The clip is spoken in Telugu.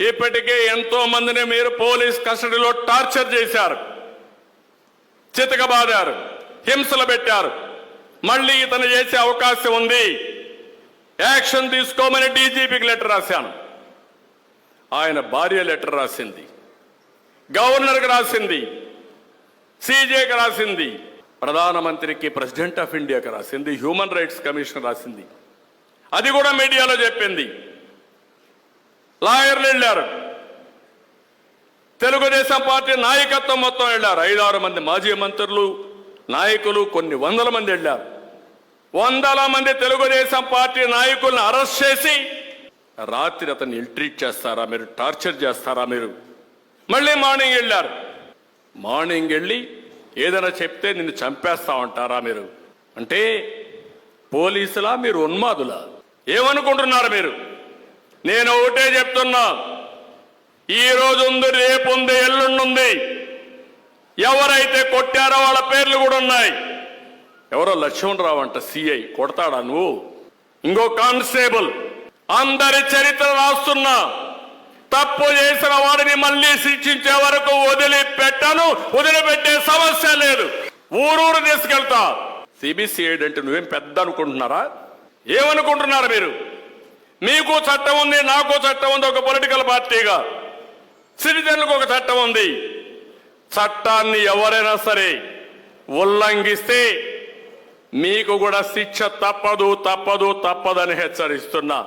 ఇప్పటికే ఎంతో మందిని మీరు పోలీస్ కస్టడీలో టార్చర్ చేశారు. చితకబాదారు హింసలు పెట్టారు. మళ్ళీ ఇతను చేసే అవకాశం ఉంది. యాక్షన్ తీసుకోమని డీజీపీకి లెటర్ రాశాను. ఆయన భార్య లెటర్ రాసింది. గవర్నర్కి రాసింది. సీజేకి రాసింది. ప్రధానమంత్రికి ప్రెసిడెంట్ ఆఫ్ ఇండియాకి రాసింది. హ్యూమన్ రైట్స్ కమిషన్ రాసింది. అది కూడా మీడియాలో చెప్పింది. లాయర్లు వెళ్ళారు. తెలుగుదేశం పార్టీ నాయకత్వం మొత్తం వెళ్ళారు. ఐదారు మంది మాజీ మంత్రులు నాయకులు కొన్ని వందల మంది వెళ్ళారు. వందల మంది తెలుగుదేశం పార్టీ నాయకులను అరెస్ట్ చేసి రాత్రి అతన్ని ఇల్ట్రీట్ చేస్తారా మీరు? టార్చర్ చేస్తారా మీరు? మళ్ళీ మార్నింగ్ వెళ్ళారు. మార్నింగ్ వెళ్ళి ఏదైనా చెప్తే నిన్ను చంపేస్తా ఉంటారా మీరు? అంటే పోలీసులా మీరు ఉన్మాదులా? ఏమనుకుంటున్నారు మీరు? నేను ఒకటే చెప్తున్నా. ఈ రోజు ఉంది రేపు ఉంది ఎల్లుండుంది ఎవరైతే కొట్టారో వాళ్ళ పేర్లు కూడా ఉన్నాయి. ఎవరో లక్ష్మణరావు అంట సిఐ కొడతాడా నువ్వు? ఇంకో కానిస్టేబుల్. అందరి చరిత్ర రాస్తున్నా. తప్పు చేసిన వాడిని మళ్ళీ శిక్షించే వరకు వదిలిపెట్టను. వదిలిపెట్టే సమస్య లేదు. ఊరూరు తీసుకెళ్తా. సిబిసిఐడి అంటే నువ్వేం పెద్ద అనుకుంటున్నారా? ఏమనుకుంటున్నారు మీరు? మీకు చట్టం ఉంది నాకు చట్టం ఉంది ఒక పొలిటికల్ పార్టీగా. సిటిజన్లకు ఒక చట్టం ఉంది. చట్టాన్ని ఎవరైనా సరే ఉల్లంఘిస్తే మీకు కూడా శిక్ష తప్పదు తప్పదు తప్పదని హెచ్చరిస్తున్నా.